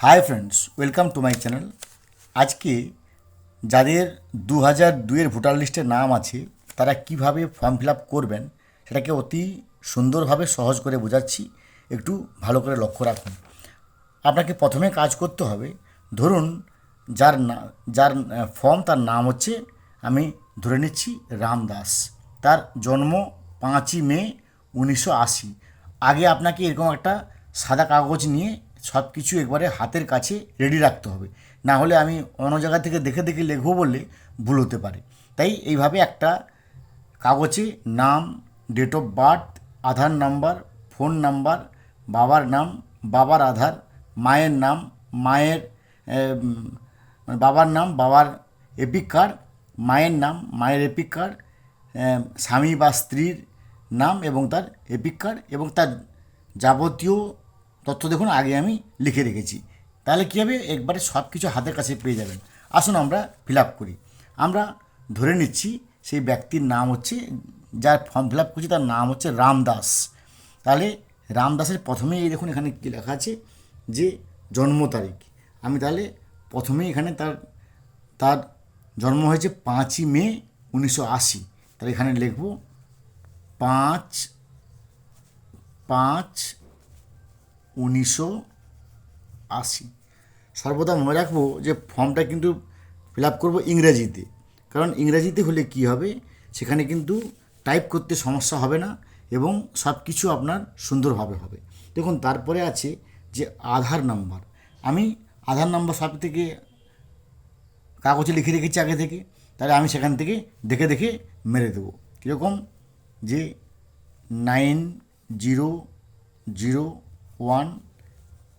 Hi friends welcome to my channel আজকে যাদের দু হাজার দুইয়ের ভোটার লিস্টে নাম আছে, তারা কীভাবে ফর্ম ফিল আপ করবেন, সেটাকে অতি সুন্দরভাবে সহজ করে বোঝাচ্ছি। একটু ভালো করে লক্ষ্য রাখুন। আপনাকে প্রথমে কাজ করতে হবে, ধরুন যার না, যার ফর্ম তার নাম হচ্ছে, আমি ধরে নিচ্ছি রামদাস তার জন্ম পাঁচই মে উনিশশো আশি। আগে আপনাকে এরকম একটা সাদা কাগজ নিয়ে সব কিছু একবারে হাতের কাছে রেডি রাখতে হবে। না হলে আমি অন্য জায়গা থেকে দেখে দেখে লিখব বললে ভুল হতে পারে। তাই এইভাবে একটা কাগজে নাম date of birth Aadhaar number phone number বাবার নাম, বাবার আধার, মায়ের নাম, মায়ের মানে বাবার নাম, বাবার এপিক কার্ড, মায়ের নাম, মায়ের এপিক কার্ড স্বামী বা স্ত্রীর নাম এবং তার এপিক কার্ড এবং তার যাবতীয় তথ্য দেখুন, আগে আমি লিখে রেখেছি। তাহলে কী হবে? একবারে সব কিছু হাতের কাছে পেয়ে যাবেন। আসুন আমরা ফিল আপ করি। আমরা ধরে নিচ্ছি, সেই ব্যক্তির নাম হচ্ছে, যার ফর্ম ফিল আপ করছি, তার নাম হচ্ছে রামদাস তাহলে রামদাসের প্রথমেই এই দেখুন, এখানে কী লেখা আছে যে, জন্ম তারিখ। আমি তাহলে প্রথমেই এখানে তার তার জন্ম হয়েছে পাঁচই মে উনিশশো আশি। তাহলে এখানে লিখব, পাঁচ পাঁচ উনিশশো আশি। সর্বদা মনে রাখব যে ফর্মটা কিন্তু ফিল আপ করব ইংরাজিতে। কারণ ইংরাজিতে হলে কি হবে? সেখানে কিন্তু টাইপ করতে সমস্যা হবে না এবং সব কিছু আপনার সুন্দরভাবে হবে। দেখুন, তারপরে আছে যে আধার নাম্বার। আমি আধার নাম্বার সব থেকে কাগজে লিখে রেখেছি আগে থেকে। তাহলে আমি সেখান থেকে দেখে দেখে মেরে দেবো। কীরকম? যে nine zero zero one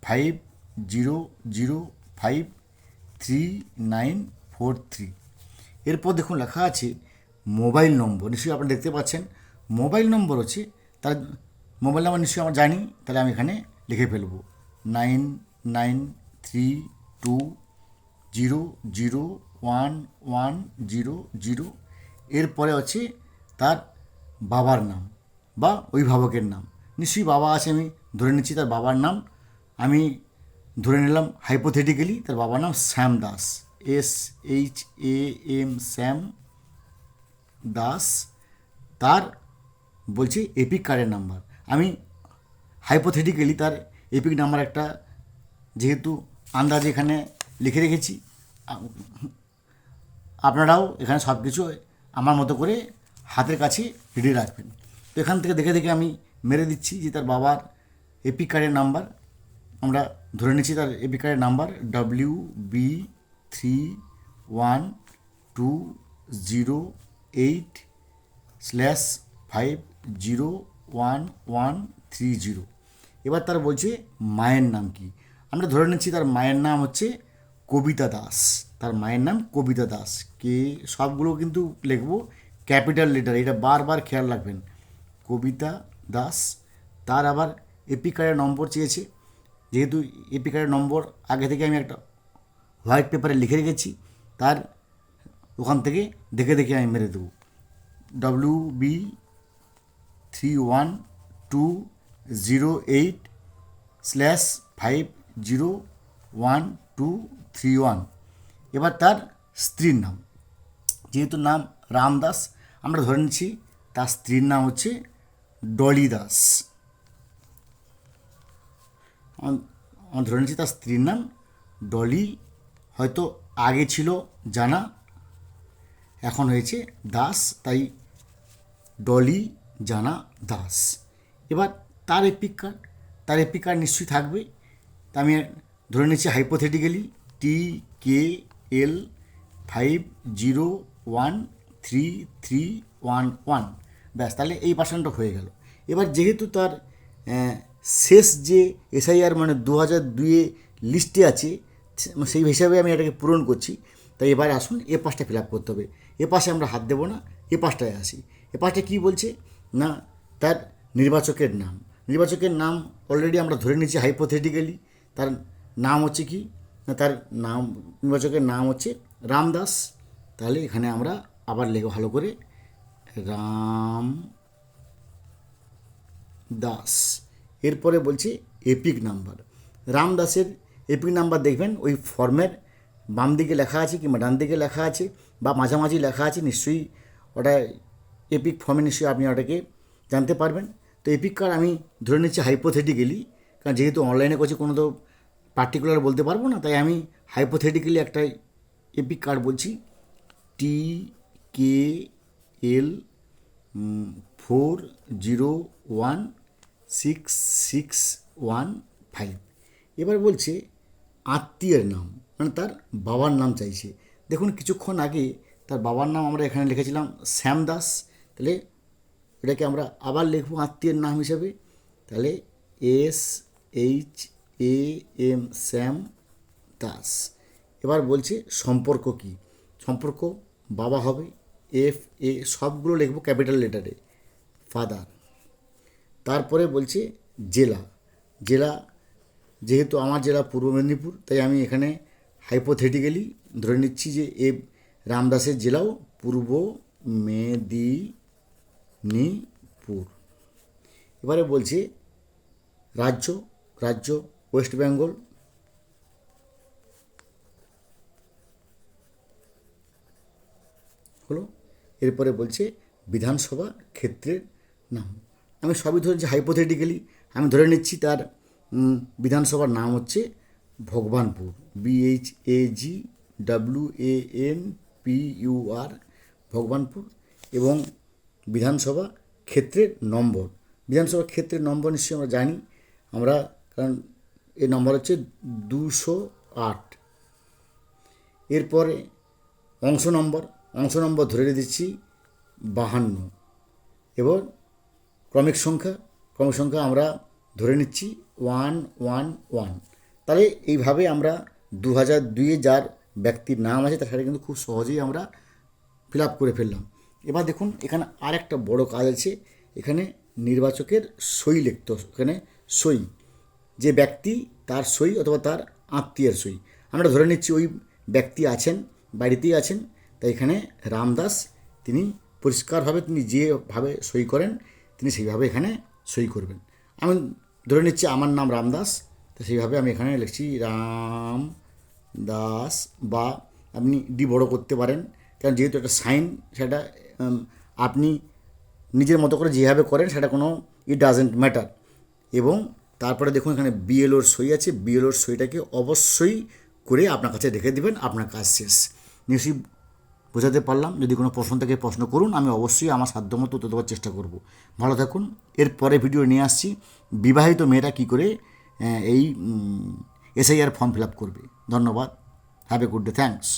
five zero zero five three nine four three এরপর দেখুন লেখা আছে মোবাইল নম্বর। নিশ্চয়ই আপনারা দেখতে পাচ্ছেন, মোবাইল নম্বর হচ্ছে, তার মোবাইল নাম্বার নিশ্চয়ই আমরা জানি, তাহলে আমি এখানে লিখে ফেলব। Nine nine three two zero zero one one zero zero এরপরে হচ্ছে তার বাবার নাম বা অভিভাবকের নাম। নিশ্চয়ই বাবা আছে আমি ধরে নিচ্ছি তার বাবার নাম। আমি ধরে নিলাম হাইপোথেটিক্যালি তার বাবার নাম Shyam Das S H A M Shyam Das তার বলছি এপিক কার্ডের নাম্বার আমি হাইপোথেটিক্যালি তার এপিক নাম্বার একটা যেহেতু আন্দাজে এখানে লিখে রেখেছি, আপনারাও এখানে সব কিছু আমার মতো করে হাতের কাছে রেডি রাখবেন। তো এখান থেকে দেখে দেখে আমি মেরে দিচ্ছি যে তার বাবার এপিক কার্ডের নাম্বার আমরা ধরে নিচ্ছি তার এপি কার্ডের number W B three one two zero eight slash five zero one one three zero এবার তার বলছে মায়ের নাম কি? আমরা ধরে নিচ্ছি তার মায়ের নাম হচ্ছে কবিতা দাস। তার মায়ের নাম কবিতা দাস। কে? সবগুলো কিন্তু লিখব ক্যাপিটাল লেটার, এটা বারবার খেয়াল রাখবেন। কবিতা দাস, তার আবার এপি কার্ডের নম্বর চেয়েছে। যেহেতু এপি কার্ডের নম্বর আগে থেকে আমি একটা হোয়াইট পেপারে লিখে রেখেছি, তার ওখান থেকে দেখে দেখে আমি মেরে দেবো। W B three one two zero eight slash five zero one two three one এবার তার স্ত্রীর নাম। যেহেতু নাম রামদাস, আমরা ধরে নিচ্ছি তার স্ত্রীর নাম হচ্ছে ডলি দাস ধরে নিচ্ছি তার স্ত্রীর নাম ডলি, হয়তো আগে ছিল জানা, এখন হয়েছে দাস, তাই ডলি, জানা, দাস। এবার তার এপিক কার্ড তার এপিক কার্ড নিশ্চয়ই থাকবে। তা আমি ধরে নিচ্ছি hypothetically T K L five zero one three three one one ব্যাস, তাহলে এই পার্সেন্টটা হয়ে গেল। এবার যেহেতু তার শেষ যে এসআইআর মানে দু হাজার দুয়ে লিস্টে আছে, সেই হিসাবে আমি এটাকে পূরণ করছি। তাই এবারে আসুন, এ পাশটা ফিল আপ করতে হবে। এ পাশে আমরা হাত দেবো না, এ পাশটায় আসি। এ পাশটা কী বলছে? না, তার নির্বাচকের নাম। নির্বাচকের নাম অলরেডি আমরা ধরে নিচ্ছি হাইপোথেটিক্যালি তার নাম হচ্ছে কি? না, তার নাম, নির্বাচকের নাম হচ্ছে রামদাস। তাহলে এখানে আমরা আবার লেখো ভালো করে, রাম দাস। এরপরে বলছি এপিক নাম্বার রামদাসের এপিক নাম্বার দেখবেন, ওই ফর্মের বাম দিকে লেখা আছে কিংবা ডান দিকে লেখা আছে বা মাঝামাঝি লেখা আছে, নিশ্চয়ই ওটা এপিক ফর্মে নিশ্চয়ই আপনি ওটাকে জানতে পারবেন। তো এপিক কার্ড আমি ধরে নিচ্ছি হাইপোথেটিক্যালি কারণ যেহেতু অনলাইনে করছি, কোনো তো পার্টিকুলার বলতে পারব না, তাই আমি হাইপোথেটিক্যালি একটা এপিক কার্ড বলছি। T K L four zero one six six one five এবার বলছে আত্মীয়ের নাম মানে তার বাবার নাম চাইছে। দেখুন, কিছুক্ষণ আগে তার বাবার নাম আমরা এখানে লিখেছিলাম শ্যাম দাস। তাহলে এটাকে আমরা আবার লিখব আত্মীয়ের নাম হিসেবে। তাহলে S H A M Shyam Das. এবার বলছে সম্পর্ক কি? সম্পর্ক বাবা হবে, এফ এ সবগুলো লিখব ক্যাপিটাল লেটারে, ফাদার। তারপরে বলছে জেলা। জেলা, যেহেতু আমার জেলা পূর্ব মেদিনীপুর, তাই আমি এখানে হাইপোথেটিক্যালি ধরে নিচ্ছি যে এ রামদাসের জেলাও পূর্ব মেদিনীপুর। এবারে বলছে রাজ্য রাজ্য ওয়েস্ট বেঙ্গল হলো? এরপরে বলছে বিধানসভা ক্ষেত্রের নাম। আমি সবই ধরেছি হাইপোথেটিক্যালি আমি ধরে নিচ্ছি তার বিধানসভার নাম হচ্ছে Bhagabanpur B H A G W A N P U R Bhagabanpur এবং বিধানসভা ক্ষেত্রের নম্বর। বিধানসভা ক্ষেত্রের নম্বর নিশ্চয়ই আমরা জানি, আমরা, কারণ এই নম্বর হচ্ছে দুশো আট। এরপরে অংশ নম্বর অংশ নম্বর ধরে দিচ্ছি বাহান্ন। এবং ক্রমিক সংখ্যা ক্রমিক সংখ্যা আমরা ধরে নিচ্ছি ওয়ান ওয়ান ওয়ান। তাহলে এইভাবে আমরা দু হাজার দুইয়ে যার ব্যক্তির নাম আছে তার সাথে কিন্তু খুব সহজেই আমরা ফিল আপ করে ফেললাম। এবার দেখুন, এখানে আর একটা বড় কাজ আছে। এখানে নির্বাচকের সই লিখতে। এখানে সই। যে ব্যক্তি তার সই অথবা তার আত্মীয়ের সই। আমরা ধরে নিচ্ছি ওই ব্যক্তি আছেন, বাড়িতেই আছেন, তাই এখানে রামদাস তিনি পরিষ্কারভাবে তিনি যেভাবে সই করেন তিনি সেইভাবে এখানে সই করবেন। আমি ধরে নিচ্ছি আমার নাম রামদাস, তো সেইভাবে আমি এখানে লিখছি রাম দাস বা আপনি ডি বড় করতে পারেন। কারণ যেহেতু একটা সাইন, সেটা আপনি নিজের মতো করে যেভাবে করেন, সেটা কোনো ইট ডাজেন্ট ম্যাটার এবং তারপরে দেখুন এখানে বিএলওর সই আছে। বিএলওর সইটাকে অবশ্যই করে আপনার কাছে রেখে দেবেন, আপনার কাজ শেষ। নিশ্চয়ই বোঝাতে পারলাম। যদি কোনো প্রশ্ন থেকে প্রশ্ন করুন, আমি অবশ্যই আমার সাধ্যমতো উত্তর দেওয়ার চেষ্টা করব। ভালো থাকুন। এরপরে ভিডিও নিয়ে আসছি। বিবাহিত মেয়েরা কী করে এই এসআইআর ফর্ম ফিল আপ করবে। ধন্যবাদ। Have a good day thanks